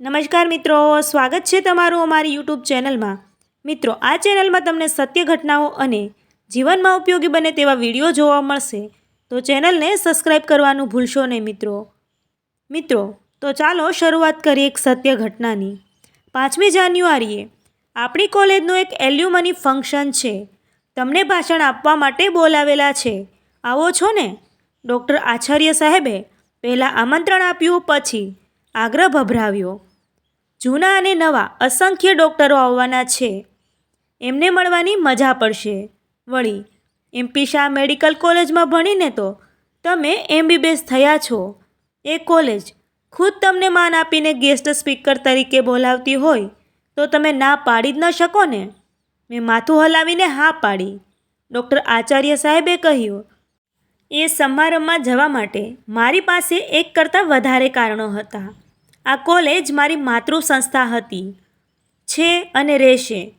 નમસ્કાર મિત્રો, સ્વાગત છે તમારું અમારી યુટ્યુબ ચેનલમાં. મિત્રો, આ ચેનલમાં તમને સત્ય ઘટનાઓ અને જીવનમાં ઉપયોગી બને તેવા વીડિયો જોવા મળશે. તો ચેનલને સબસ્ક્રાઈબ કરવાનું ભૂલશો નહીં મિત્રો. મિત્રો, તો ચાલો શરૂઆત કરીએ એક સત્ય ઘટનાની. પાંચમી જાન્યુઆરીએ આપણી કોલેજનું એક એલ્યુમની ફંક્શન છે. તમને ભાષણ આપવા માટે બોલાવેલા છે. આવો છો ને? ડૉક્ટર આચાર્ય સાહેબે પહેલાં આમંત્રણ આપ્યું, પછી આગ્રહ ભભરાવ્યો, જૂના અને નવા અસંખ્ય ડૉક્ટરો આવવાના છે. એમને મળવાની મજા પડશે. વળી એમપી શાહ મેડિકલ કોલેજમાં ભણીને તો તમે એમબીબીએસ થયા છો. એ કોલેજ ખુદ તમને માન આપીને ગેસ્ટ સ્પીકર તરીકે બોલાવતી હોય તો તમે ના પાડી જ ન શકો ને. મેં માથું હલાવીને હા પાડી. ડૉક્ટર આચાર્ય સાહેબે કહ્યું, એ સમારંભમાં જવા માટે મારી પાસે એક કરતાં વધારે કારણો હતા. આ કોલેજ મારી માતૃ સંસ્થા હતી. છે અને રહેશે.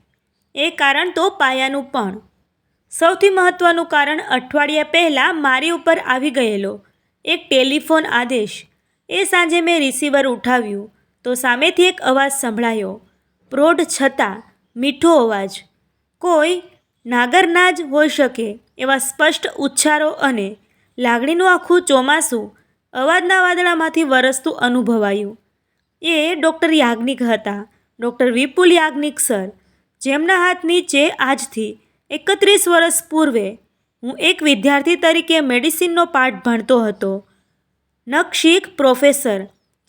એ કારણ તો પાયાનું પણ. સૌથી મહત્ત્વનું કારણ અઠવાડિયા પહેલાં મારી ઉપર આવી ગયેલો. એક ટેલિફોન આદેશ. એ સાંજે મેં રિસીવર ઉઠાવ્યું. તો સામેથી એક અવાજ સંભળાયો. પ્રૌઢ છતાં મીઠો અવાજ. કોઈ નાગરના જ હોઈ શકે એવા સ્પષ્ટ ઉચ્ચારો અને લાગણીનું આખું ચોમાસું અવાજના વાદળામાંથી વરસતું અનુભવાયું. એ ડૉક્ટર યાજ્ઞિક હતા. Doctor Vipul Yagnik sir. જેમના હાથ નીચે આજથી એકત્રીસ વર્ષ પૂર્વે હું એક વિદ્યાર્થી તરીકે મેડિસિનનો પાઠ ભણતો હતો. નક્ષિક પ્રોફેસર,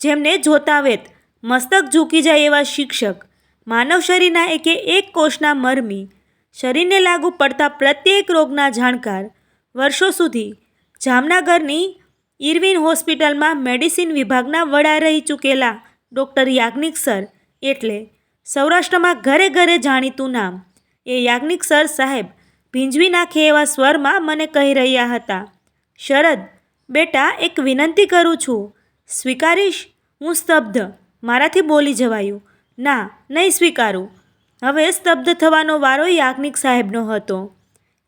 જેમને જોતાવેત મસ્તક ઝૂકી જાય એવા શિક્ષક, માનવ શરીરના એકે એક કોષના મરમી, શરીરને લાગુ પડતા પ્રત્યેક રોગના જાણકાર, વર્ષો સુધી જામનગરની ઇરવિન હોસ્પિટલમાં મેડિસિન વિભાગના વડા રહી ચૂકેલા ડૉક્ટર યાજ્ઞિક સર એટલે સૌરાષ્ટ્રમાં ઘરે ઘરે જાણીતું નામ. એ યાજ્ઞિક સર સાહેબ ભીંજવી નાખે એવા સ્વરમાં મને કહી રહ્યા હતા, શરદ, બેટા, એક વિનંતી કરું છું. સ્વીકારીશ? હું સ્તબ્ધ. મારાથી બોલી જવાયું. ના, નહીં સ્વીકારું. હવે સ્તબ્ધ થવાનો વારો યાજ્ઞિક સાહેબનો હતો.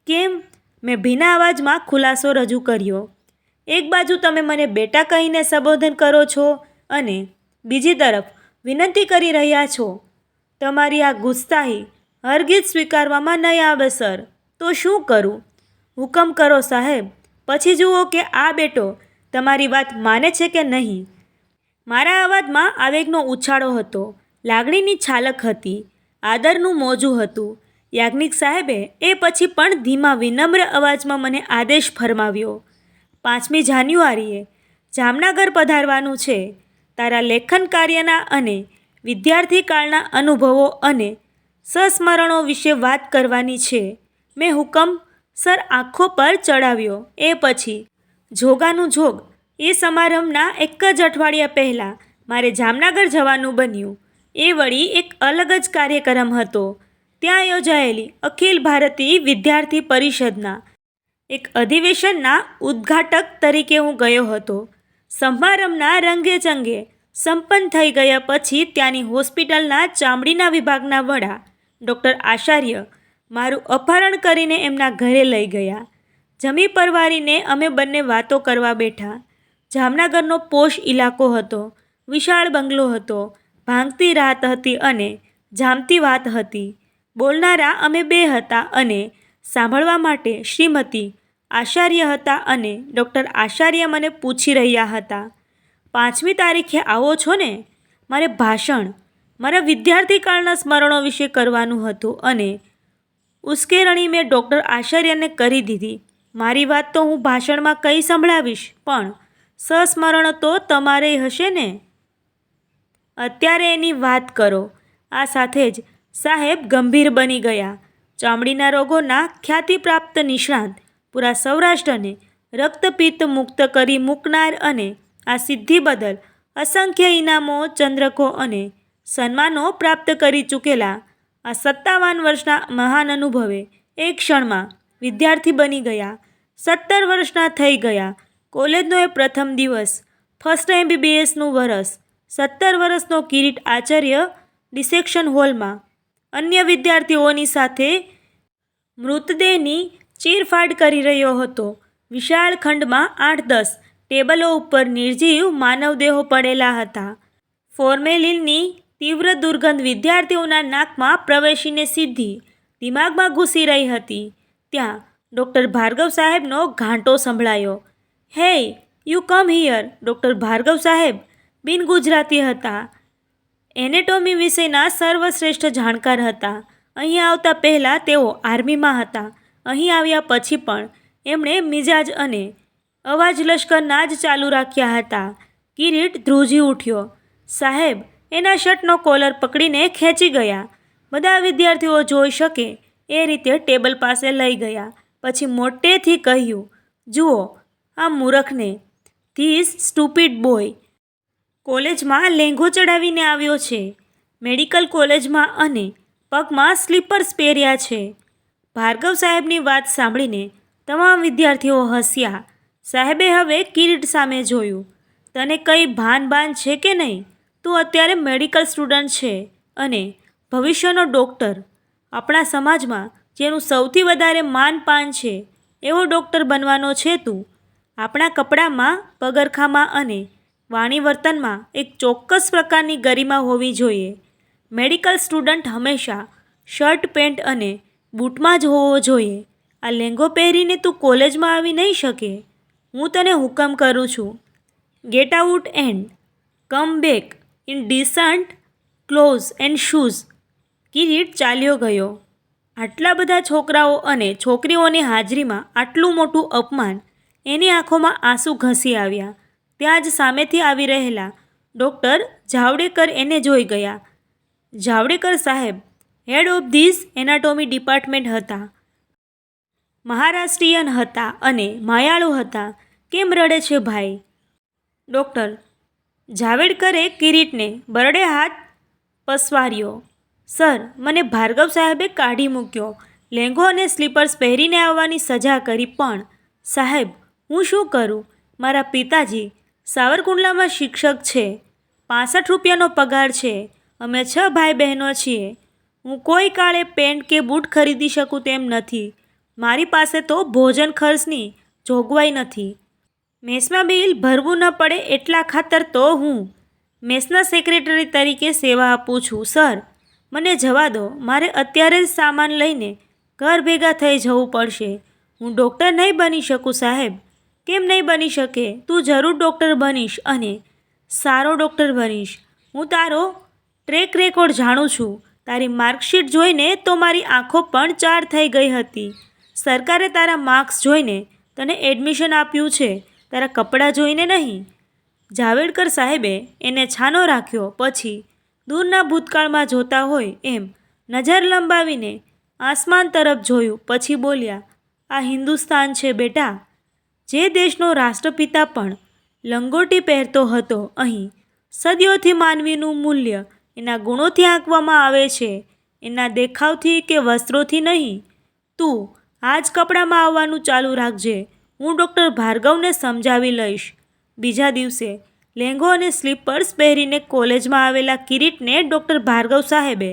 કેમ? મેં ભીના અવાજમાં ખુલાસો રજૂ કર્યો. એક બાજુ તમે મને બેટા કહીને સંબોધન કરો છો અને બીજી તરફ, વિનંતી કરી રહ્યા છો. તમારી આ ગુસ્સાહી હરગીજ સ્વીકારવામાં નહીં આવે, સર. તો શું કરું? હુકમ કરો, સાહેબ. પછી જુઓ કે આ બેટો તમારી વાત માને છે કે નહીં. મારા અવાજમાં આવેગનો ઉછાળો હતો. લાગણીની છાલક હતી. આદરનું મોજું હતું. યાજ્ઞિક સાહેબે એ પછી પણ ધીમા, વિનમ્ર અવાજમાં મને આદેશ ફરમાવ્યો. પાંચમી જાન્યુઆરીએ જામનગર પધારવાનું છે. તારા લેખન કાર્યના અને વિદ્યાર્થી કાળના અનુભવો અને સંસ્મરણો વિશે વાત કરવાની છે. મેં હુકમ સર આંખો પર ચડાવ્યો. એ પછી જોગાનું જોગ. એ સમારંભના એક જ અઠવાડિયા પહેલાં મારે જામનગર જવાનું બન્યું. એ વળી એક અલગ જ કાર્યક્રમ હતો. ત્યાં યોજાયેલી અખિલ ભારતીય વિદ્યાર્થી પરિષદના એક અધિવેશનના ઉદ્ઘાટક તરીકે હું ગયો હતો. સમારંભના રંગે ચંગે. સંપન્ન થઈ ગયા પછી ત્યાંની હોસ્પિટલના ચામડીના વિભાગના વડા ડૉક્ટર આચાર્ય મારું અપહરણ કરીને એમના ઘરે લઈ ગયા. જમી પરવારીને અમે બંને વાતો કરવા બેઠા. જામનગરનો પોશ ઇલાકો હતો, વિશાળ બંગલો હતો, ભાંગતી રાત હતી અને જામતી વાત હતી. બોલનારા અમે બે હતા અને સાંભળવા માટે શ્રીમતી આચાર્ય હતા અને ડૉક્ટર આચાર્ય મને પૂછી રહ્યા હતા, પાંચમી તારીખે આવો છો ને? મારે ભાષણ, મારા વિદ્યાર્થી કાળના સ્મરણો વિશે કરવાનું હતું અને ઉશ્કેરણી મેં ડૉક્ટર આચાર્યને કરી દીધી. મારી વાત તો હું ભાષણમાં કંઈ સંભળાવીશ, પણ સસ્મરણ તો તમારે હશે ને? અત્યારે એની વાત કરો. આ સાથે જ સાહેબ ગંભીર બની ગયા. ચામડીના રોગોના ખ્યાતિપ્રાપ્ત નિષ્ણાંત પૂરા સૌરાષ્ટ્રને રક્તપિત્ત મુક્ત કરી મૂકનાર અને આ સિદ્ધિ બદલ અસંખ્ય ઇનામો, ચંદ્રકો અને સન્માનો પ્રાપ્ત કરી ચૂકેલા આ સત્તાવન વર્ષના મહાન અનુભવે એક ક્ષણમાં વિદ્યાર્થી બની ગયા. સત્તર વર્ષના થઈ ગયા. કોલેજનો એ પ્રથમ દિવસ. ફર્સ્ટ એમબીબીએસનું વરસ. સત્તર વર્ષનો કિરીટ આચાર્ય ડિસેક્શન હોલમાં. અન્ય વિદ્યાર્થીઓની સાથે મૃતદેહની ચીરફાડ કરી રહ્યો હતો. વિશાળ ખંડમાં આઠ દસ ટેબલો ઉપર નિર્જીવ માનવદેહો પડેલા હતા. ફોર્મેલિનની તીવ્ર દુર્ગંધ વિદ્યાર્થીઓના નાકમાં પ્રવેશીને સીધી દિમાગમાં ઘૂસી રહી હતી. ત્યાં ડૉક્ટર ભાર્ગવ સાહેબનો ઘાંટો સંભળાયો. Hey you come here, doctor Bhargav સાહેબ બિન ગુજરાતી હતા. એનેટોમી વિશેના સર્વશ્રેષ્ઠ જાણકાર હતા. અહીં આવતા પહેલાં તેઓ આર્મીમાં હતા. અહીં આવ્યા પછી પણ એમણે મિજાજ અને અવાજ લશ્કરના જ ચાલુ રાખ્યા હતા. કિરીટ ધ્રુજી ઉઠ્યો. સાહેબ, એના શર્ટનો કોલર પકડીને ખેંચી ગયા. બધા વિદ્યાર્થીઓ જોઈ શકે એ રીતે ટેબલ પાસે લઈ ગયા. પછી મોટેથી કહ્યું, જુઓ, આ મૂરખને. This stupid boy. કોલેજમાં લેંઘો ચડાવીને આવ્યો છે. મેડિકલ કોલેજમાં અને પગમાં સ્લીપર્સ પહેર્યા છે. ભાર્ગવ સાહેબની વાત સાંભળીને તમામ વિદ્યાર્થીઓ હસ્યા. સાહેબે હવે કિરીટ સામે જોયું. તને કંઈ ભાન બાન છે કે નહીં? તું અત્યારે મેડિકલ સ્ટુડન્ટ છે અને ભવિષ્યનો ડૉક્ટર. આપણા સમાજમાં જેનું સૌથી વધારે માન પાન છે, એવો ડૉક્ટર બનવાનો છે તું. આપણા કપડામાં, પગરખામાં અને વાણી વર્તનમાં એક ચોક્કસ પ્રકારની ગરિમા હોવી જોઈએ. મેડિકલ સ્ટુડન્ટ હંમેશા શર્ટ, પેન્ટ અને બૂટમાં જ હોવો જોઈએ. આ લેંગો પહેરીને તું કોલેજમાં આવી નહીં શકે. હું તને હુકમ કરું છું. Get out and come back in decent clothes and shoes Kirit ચાલ્યો ગયો. આટલા બધા છોકરાઓ અને છોકરીઓની હાજરીમાં આટલું મોટું અપમાન એની આંખોમાં આંસુ ઘસી આવ્યા. ત્યાં જ સામેથી આવી રહેલા ડૉક્ટર જાવડેકર એને જોઈ ગયા. જાવડેકર સાહેબ head of this anatomy department હતા. મહારાષ્ટ્રીયન હતા અને માયાળુ હતા. કેમ રડે છે ભાઈ? ડૉક્ટર જાવેડકરે કિરીટને બરડે હાથ પસવાર્યો. સર મને ભાર્ગવ સાહેબે કાઢી મૂક્યો. લેંઘો અને સ્લીપર્સ પહેરીને આવવાની સજા કરી પણ, સાહેબ, હું શું કરું? મારા પિતાજી સાવરકુંડલામાં શિક્ષક છે. પાસઠ રૂપિયાનો પગાર છે. અમે છ ભાઈ બહેનો છીએ. હું કોઈ કાળે પેન્ટ કે બૂટ ખરીદી શકું તેમ નથી. મારી પાસે તો ભોજન ખર્ચની જોગવાઈ નથી. મેસમાં બિલ ભરવું ન પડે એટલા ખાતર તો હું મેસના સેક્રેટરી તરીકે સેવા આપું છું, સર. મને જવા દો. મારે અત્યારે જ સામાન લઈને ઘર ભેગા થઈ જવું પડશે. હું ડૉક્ટર નહીં બની શકું, સાહેબ. કેમ નહીં બની શકે? તું જરૂર ડૉક્ટર બનીશ અને સારો ડૉક્ટર બનીશ. હું તારો ટ્રેક રેકોર્ડ જાણું છું. તારી માર્કશીટ જોઈને તો મારી આંખો પણ ચાર થઈ ગઈ હતી. સરકારે તારા માર્ક્સ જોઈને તને એડમિશન આપ્યું છે, તારા કપડાં જોઈને નહીં. જાવેડકર સાહેબે એને છાનો રાખ્યો પછી દૂરના ભૂતકાળમાં જોતા હોય એમ નજર લંબાવીને આસમાન તરફ જોયું પછી બોલ્યા, આ હિન્દુસ્તાન છે બેટા. જે દેશનો રાષ્ટ્રપિતા પણ લંગોટી પહેરતો હતો અહીં સદીઓથી માનવીનું મૂલ્ય એના ગુણોથી આંકવામાં આવે છે. એના દેખાવથી કે વસ્ત્રોથી નહીં. તું આ જ કપડામાં આવવાનું ચાલુ રાખજે. હું ડૉક્ટર ભાર્ગવને સમજાવી લઈશ. બીજા દિવસે લેંઘો અને સ્લીપર્સ પહેરીને કોલેજમાં આવેલા કિરીટને ડૉક્ટર ભાર્ગવ સાહેબે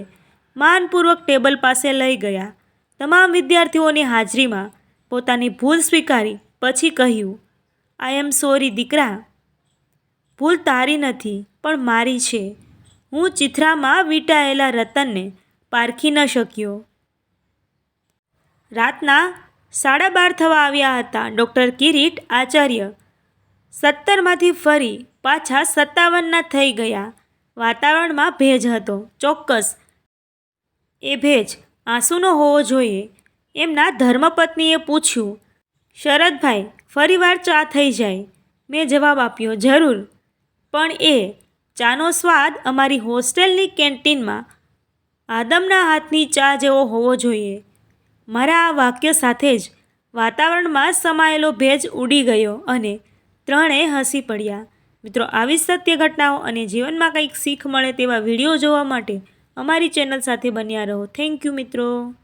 માનપૂર્વક ટેબલ પાસે લઈ ગયા. તમામ વિદ્યાર્થીઓની હાજરીમાં પોતાની ભૂલ સ્વીકારી, પછી કહ્યું આઈ એમ સોરી દીકરા. ભૂલ તારી નથી, પણ મારી છે. હું ચિથરામાં વીંટાયેલા રતનને પારખી ન શક્યો. રાતના સાડા બાર થવા આવ્યા હતા. ડૉક્ટર કિરીટ આચાર્ય સત્તરમાંથી ફરી પાછા સત્તાવનના થઈ ગયા. વાતાવરણમાં ભેજ હતો. ચોક્કસ એ ભેજ આંસુનો હોવો જોઈએ. એમના ધર્મપત્નીએ પૂછ્યું, શરદભાઈ, ફરીવાર ચા થઈ જાય. મેં જવાબ આપ્યો, જરૂર. પણ એ ચાનો સ્વાદ અમારી હોસ્ટેલની કેન્ટીનમાં આદમના હાથની ચા જેવો હોવો જોઈએ. મારા આ વાક્ય સાથે જ વાતાવરણમાં સમાયેલો ભેજ ઉડી ગયો અને ત્રણેય હસી પડ્યા. મિત્રો, આવી સત્ય ઘટનાઓ અને જીવનમાં કંઈક શીખ મળે તેવા વીડિયો જોવા માટે અમારી ચેનલ સાથે બન્યા રહો. થેન્ક યુ મિત્રો.